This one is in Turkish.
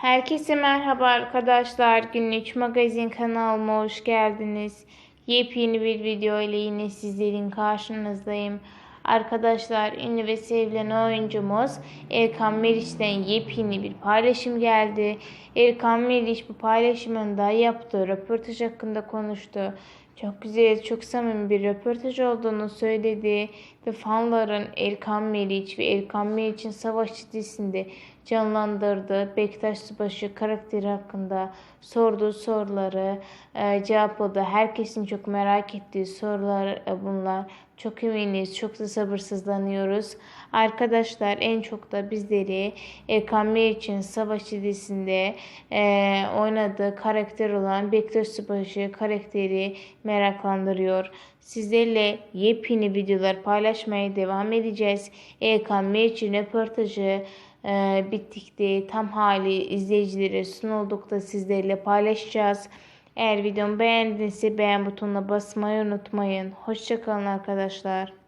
Herkese merhaba arkadaşlar. Günlük magazin kanalıma hoş geldiniz. Yepyeni bir video ile yine sizlerin karşınızdayım. Arkadaşlar ünlü ve sevilen oyuncumuz Erkan Meriç'ten yepyeni bir paylaşım geldi. Erkan Meriç bu paylaşımında yaptığı röportaj hakkında konuştu. Çok güzel, çok samimi bir röportaj olduğunu söyledi ve fanların Erkan Meriç ve Erkan Meriç'in Savaş dizisinde canlandırdığı Bektaş Subaşı karakteri hakkında sorduğu soruları e, cevapladı. Herkesin çok merak ettiği sorular e, bunlar. Çok eminiz, çok da sabırsızlanıyoruz. Arkadaşlar en çok da bizleri Erkan Meriç'in Savaş dizisinde e, oynadığı karakter olan Bektaş Subaşı karakteri meraklandırıyor. Sizlerle yepyeni videolar paylaşmaya devam edeceğiz. Erkan Meriç'in röportajı e, bittikte tam hali izleyicilere sunuldukta sizlerle paylaşacağız. Eğer videomu beğendinizse beğen butonuna basmayı unutmayın. Hoşçakalın arkadaşlar.